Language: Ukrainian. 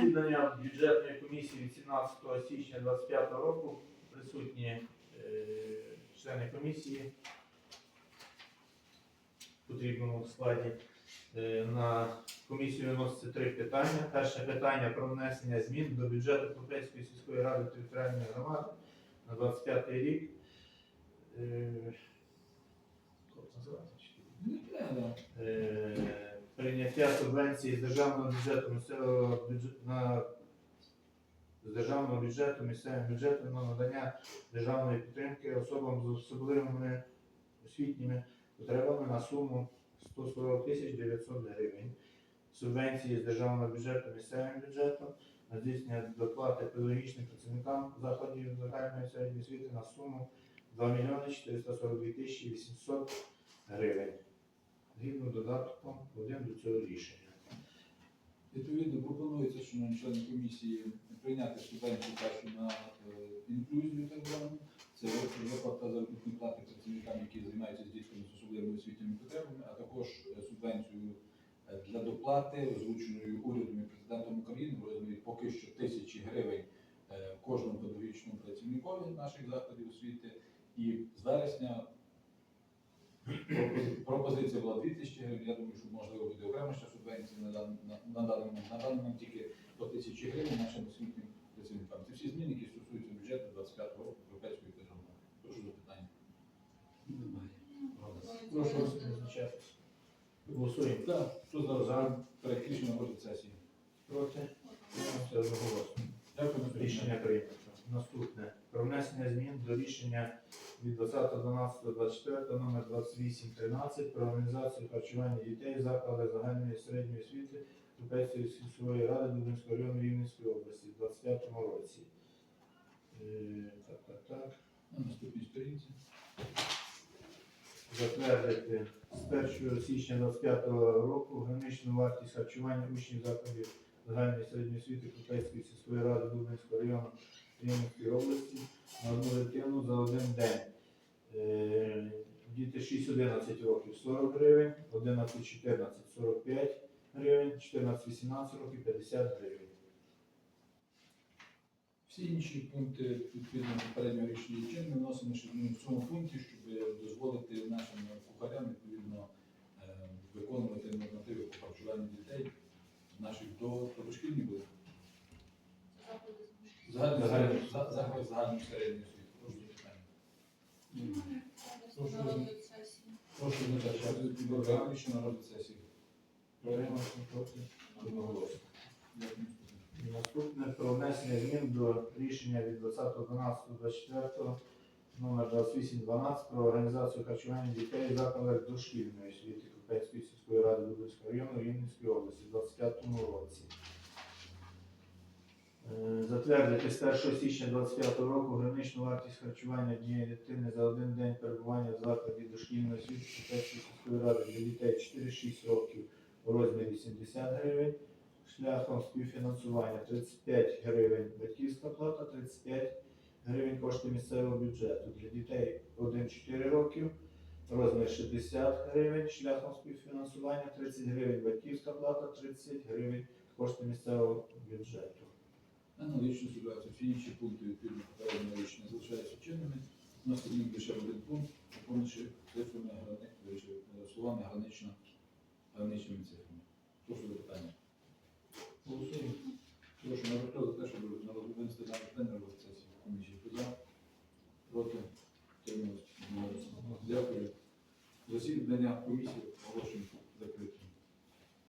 Засідання бюджетної комісії 17 січня 2025 року присутні е, члени комісії в потрібному складі. Е, На комісію виноситься три питання. Перше питання про внесення змін до бюджету Купецької сільської ради територіальної громади на 25 рік. Е, прийняття субвенції з державного бюджету місцевого бюджету на з державного бюджету місцевим бюджетом на надання державної підтримки особам з особливими освітніми потребами на суму 140 тисяч 900 гривень. Субвенції з державного бюджету місцевим бюджетом на здійснення доплати педагогічним працівникам закладів загальної середньої освіти на суму 2 мільйони 442 тисячі 800 гривень згідно додатком 1 до цього рішення. Відповідно, пропонується, шановні члени комісії, прийняти субвенцію першу на е, інклюзію так звану. Це виплата заробітної плати працівникам, які займаються з дітками з особливими освітніми потребами, а також е, субвенцію е, для доплати, озвученою урядом і президентом України в розмірі поки що тисячі гривень кожному педагогічному працівникові наших закладів освіти. І з вересня пропозиція була 2 тисячі гривень. Я думаю, що можливо буде окрема ще субвенція на дан- на- на даний момент. На даний момент тільки по тисячі гривень нашим освітнім працівникам. Це всі зміни, які стосуються бюджету 25 року Європейської держави. Прошу запитання. Прошу визначатися. Голосуємо. Так, що за за проект рішення сесії? Проти? Одноголосно. Дякую Рішення прийнято. Наступне. Про внесення змін до рішення від 20.12.24 номер 2813 про організацію харчування дітей в закладах загальної середньої освіти Європейської сільської ради Дубинського району Рівненської області в 25 році. Е, Так, так, так. На наступній сторінці. затвердити з 1 січня 2025 року граничну вартість харчування учнів закладів загальної середньої освіти Купецької сільської ради Дубинського району Рівненської області на одну дитину за один день. Е, Діти 6-11 років 40 гривень, 11-14 45 гривень, 14-18 років 50 гривень. Всі інші пункти відповідно попереднього рішення є. Вносимо в цьому пункті, щоб дозволити нашим кухарям відповідно е, виконувати нормативи по харчуванню дітей наших до до дошкільні були. Загальний Загальний. за- заклад загальної середньої освіти. Прошу запитання. Прошу визначати на розгляд сесії. Підтримався проти одноголосно. Наступне про внесення змін до рішення від 20.12.24 номер 2812 про організацію харчування дітей в закладах дошкільної освіти Купецької сільської ради Дубинського району Рівненської області в 25 році. Е, Затвердити з 1 січня 25 року граничну вартість харчування однієї дитини за один день перебування в закладі дошкільної освіти Купецької сільської ради для дітей 4-6 років у розмірі 70 гривень шляхом співфінансування 35 гривень батьківська плата, 35 гривень кошти місцевого бюджету. Для дітей 1-4 років розмір 60 гривень шляхом співфінансування, 30 гривень батьківська плата, 30 гривень кошти місцевого бюджету. Аналогічно ситуацію. Всі інші пункти відповідно попереднього рішення залишаються чинними. У нас тоді лише один пункт, доповнивши цифрами е, словами гранично граничними цифрами. Прошу запитання. Голосуємо. Прошу на хто за те, щоб на винести на питання на сесії комісії. Хто за? Проти? Трималось? Дякую. Засідання комісії оголошуємо.